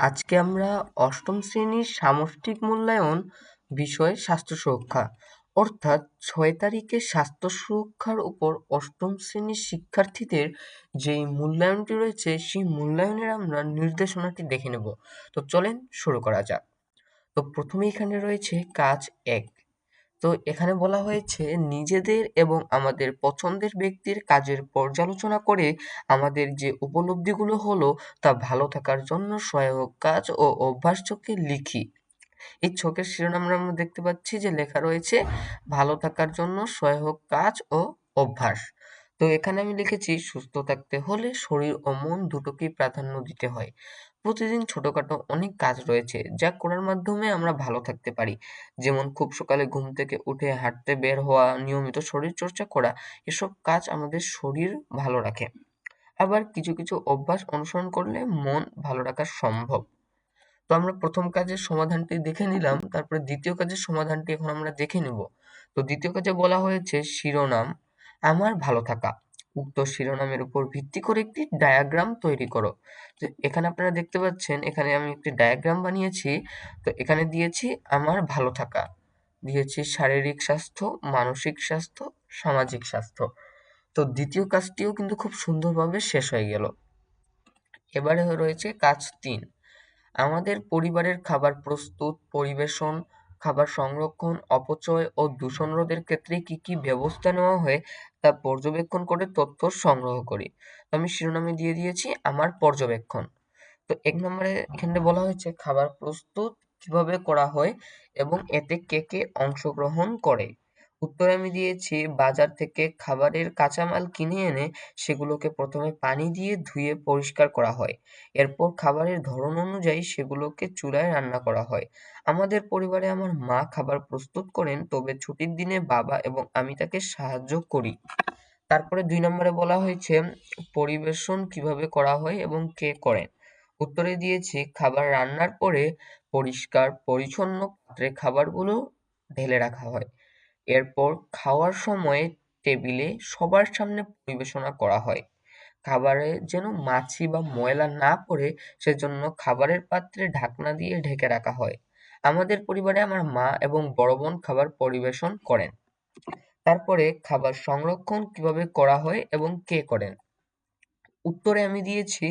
আজকে আমরা অষ্টম শ্রেণির সামষ্টিক মূল্যায়ন বিষয়ে স্বাস্থ্য সুরক্ষা, অর্থাৎ ছয় তারিখে স্বাস্থ্য সুরক্ষার উপর অষ্টম শ্রেণির শিক্ষার্থীদের যেই মূল্যায়নটি রয়েছে, সেই মূল্যায়নের আমরা নির্দেশনাটি দেখে নেব। তো চলেন শুরু করা যাক। তো প্রথমে এখানে রয়েছে কাজ এক। তো এখানে বলা হয়েছে, নিজেদের এবং আমাদের পছন্দের ব্যক্তির কাজের পর্যালোচনা করে আমাদের যে উপলব্ধিগুলো হলো তা ভালো থাকার জন্য সহায়ক কাজ ও অভ্যাস চোখে লিখি। এই ছকের শিরোনামে আমরা দেখতে পাচ্ছি যে লেখা রয়েছে, ভালো থাকার জন্য সহায়ক কাজ ও অভ্যাস। তো এখানে আমি লিখেছি, সুস্থ থাকতে হলে শরীর ও মন দুটোকেই প্রাধান্য দিতে হয়। প্রতিদিন ছোটখাটো অনেক কাজ রয়েছে যা করার মাধ্যমে আমরা ভালো থাকতে পারি। যেমন খুব সকালে ঘুম থেকে উঠে হাঁটতে বের হওয়া, নিয়মিত শরীর চর্চা করা, এসব কাজ আমাদের শরীর ভালো রাখে। আবার কিছু কিছু অভ্যাস অনুসরণ করলে মন ভালো রাখা সম্ভব। তো আমরা প্রথম কাজের সমাধানটি দেখে নিলাম, তারপরে দ্বিতীয় কাজের সমাধানটি এখন আমরা দেখে নেব। তো দ্বিতীয় কাজে বলা হয়েছে শিরোনাম, আমার ভালো থাকা। উক্ত শিরোনামের উপর ভিত্তি করে একটি ডায়াগ্রাম তৈরি করো। তো এখানে আপনারা দেখতে পাচ্ছেন, এখানে আমি একটি ডায়াগ্রাম বানিয়েছি। তো এখানে দিয়েছি আমার ভালো থাকা। দিয়েছি শারীরিক স্বাস্থ্য, মানসিক স্বাস্থ্য, সামাজিক স্বাস্থ্য। তো দ্বিতীয় কাজটিও কিন্তু খুব সুন্দরভাবে শেষ হয়ে গেল। এবারে রয়েছে কাজ তিন। আমাদের পরিবারের খাবার প্রস্তুত, পরিবেশন, খাবার সংরক্ষণ, অপচয় ও দূষণ রোধের ক্ষেত্রে কি কি ব্যবস্থা নেওয়া হয় তা পর্যবেক্ষণ করে তথ্য সংগ্রহ করি। আমি শিরোনামে দিয়ে দিয়েছি, আমার পর্যবেক্ষণ। তো এক নম্বরে এখানে বলা হয়েছে, খাবার প্রস্তুত কীভাবে করা হয় এবং এতে কে কে অংশগ্রহণ করে? উত্তরে আমি দিয়েছি, বাজার থেকে খাবারের কাঁচামাল কিনে এনে সেগুলোকে প্রথমে পানি দিয়ে ধুয়ে পরিষ্কার করা হয়। এরপর খাবারের ধরন অনুযায়ী সেগুলোকে চুলায় রান্না করা হয়। আমাদের পরিবারে আমার মা খাবার প্রস্তুত করেন, তবে ছুটির দিনে বাবা এবং আমি তাকে সাহায্য করি। তারপরে দুই নম্বরে বলা হয়েছে, পরিবেশন কীভাবে করা হয় এবং কে করেন? উত্তরে দিয়েছি, খাবার রান্নার পরে পরিষ্কার, পরিচ্ছন্ন পাত্রে খাবারগুলো ঢেলে রাখা হয়। এরপর খাওয়ার সময় টেবিলে সবার সামনে পরিবেশনা করা হয়। খাবারে যেন মাছি বা ময়লা না পড়ে সেজন্য খাবারের পাত্রে ঢাকনা দিয়ে ঢেকে রাখা হয়। আমাদের পরিবারে আমার মা এবং বড় বোন খাবার পরিবেশন করেন। তারপরে খাবার সংরক্ষণ কীভাবে করা হয় এবং কে করেন? উত্তরে আমি দিয়েছি,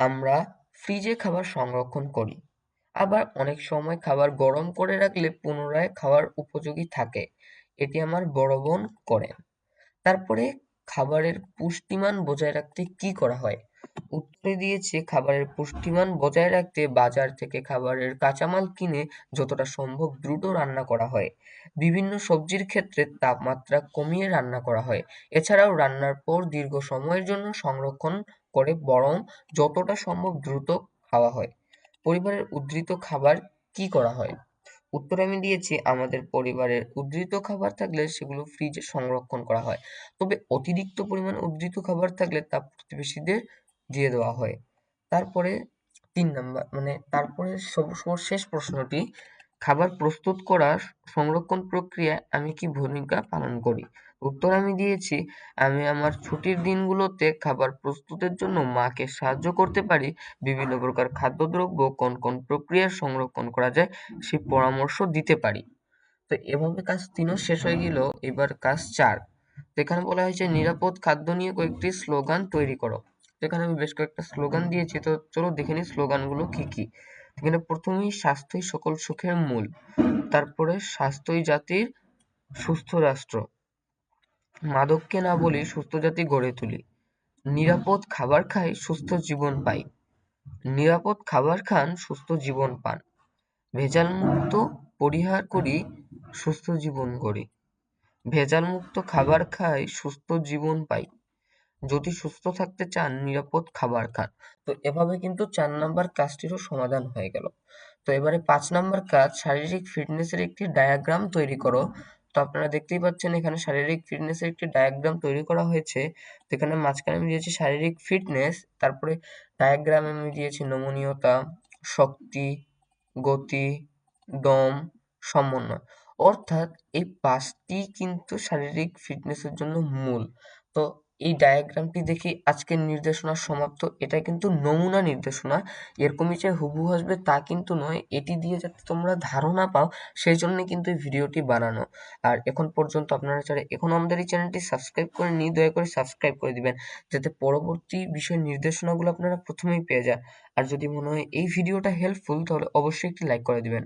আমরা ফ্রিজে খাবার সংরক্ষণ করি। আবার অনেক সময় খাবার গরম করে রাখলে পুনরায় খাওয়ার উপযোগী থাকে। এটি আমার বড় বোন করেন তারপরে খাবারের পুষ্টিমান বজায় রাখতে কি করা হয়? উত্তরে দিয়েছে, খাবারের পুষ্টিমান বজায় রাখতে বাজার থেকে খাবারের কাঁচামাল কিনে যতটা সম্ভব দ্রুত রান্না করা হয়। বিভিন্ন সবজির ক্ষেত্রে তাপমাত্রা কমিয়ে রান্না করা হয়। এছাড়াও রান্নার পর দীর্ঘ সময়ের জন্য সংরক্ষণ করে বরং যতটা সম্ভব দ্রুত খাওয়া হয়। পরিবারের উদ্ধৃত খাবার কি করা হয়? উত্তরে আমি দিয়েছি, আমাদের পরিবারের উদ্ধৃত খাবার থাকলে সেগুলো ফ্রিজে সংরক্ষণ করা হয়। তবে অতিরিক্ত পরিমাণ উদ্ধৃত খাবার থাকলে তা প্রতিবেশীদের দিয়ে দেওয়া হয়। তারপরে তিন নাম্বার মানে তারপরে সর্বশেষ প্রশ্নটি, খাবার প্রস্তুত করার সংরক্ষণ প্রক্রিয়ায় আমি কি ভূমিকা পালন করি? উত্তর আমি দিয়েছি, আমি আমার ছুটির দিনগুলোতে খাবার প্রস্তুতের জন্য মাকে সাহায্য করতে পারি। বিভিন্ন প্রকার খাদ্যদ্রব্য কোন কোন প্রক্রিয়ায় সংরক্ষণ করা যায় সেই পরামর্শ দিতে পারি। তো এভাবে কাজ তিনও শেষ হয়ে গেল। এবার কাজ চার। এখানে বলা হয়েছে নিরাপদ খাদ্য নিয়ে কয়েকটি স্লোগান তৈরি করো। এখানে আমি বেশ কয়েকটা স্লোগান দিয়েছি। তো চলো দেখে নিই স্লোগানগুলো কি কি। এখানে প্রথমেই স্বাস্থ্যই সকল সুখের মূল। তারপরে স্বাস্থ্যই জাতির সুস্থ রাষ্ট্র। মাদককে না বলি সুস্থ জাতি গড়ে তুলি। নিরাপদ খাবার খাই, সুস্থ জীবন পাই। নিরাপদ খাবার খান, সুস্থ জীবন পান। ভেজাল মুক্ত পরিহার করি, সুস্থ জীবন গড়ি। ভেজাল মুক্ত খাবার খাই, সুস্থ জীবন পাই। যদি সুস্থ থাকতে চান, নিরাপদ খাবার খান। তো এভাবে কিন্তু চার নাম্বার কাজটিরও সমাধান হয়ে গেল। তো এবারে পাঁচ নাম্বার কাজ, শারীরিক ফিটনেসের একটি ডায়াগ্রাম তৈরি করো। তো আপনারা দেখতেই পাচ্ছেন এখানে শারীরিক ফিটনেসের একটি ডায়াগ্রাম তৈরি করা হয়েছে। তো এখানে মাঝখানে আমি দিয়েছি শারীরিক ফিটনেস তারপরে ডায়াগ্রামে আমি দিয়েছি নমনীয়তা, শক্তি, গতি, দম, সমন্বয়। অর্থাৎ এই পাঁচটি কিন্তু শারীরিক ফিটনেসের জন্য মূল। তো এই ডায়াগ্রামটি দেখে আজকের নির্দেশনা সমাপ্ত। এটা কিন্তু নমুনা নির্দেশনা। এরকমই যে হুবহু আসবে তা কিন্তু নয়। এটি দিয়ে যাতে তোমরা ধারণা পাও, সেই জন্য কিন্তু এই ভিডিওটি বানানো। আর এখন পর্যন্ত আপনারা যারা এখন আমাদের এই চ্যানেলটি সাবস্ক্রাইব করে নিয়ে দয়া করে সাবস্ক্রাইব করে দিবেন, যাতে পরবর্তী বিষয় নির্দেশনাগুলো আপনারা প্রথমেই পেয়ে যান। আর যদি মনে হয় এই ভিডিওটা হেল্পফুল তাহলে অবশ্যই একটি লাইক করে দিবেন।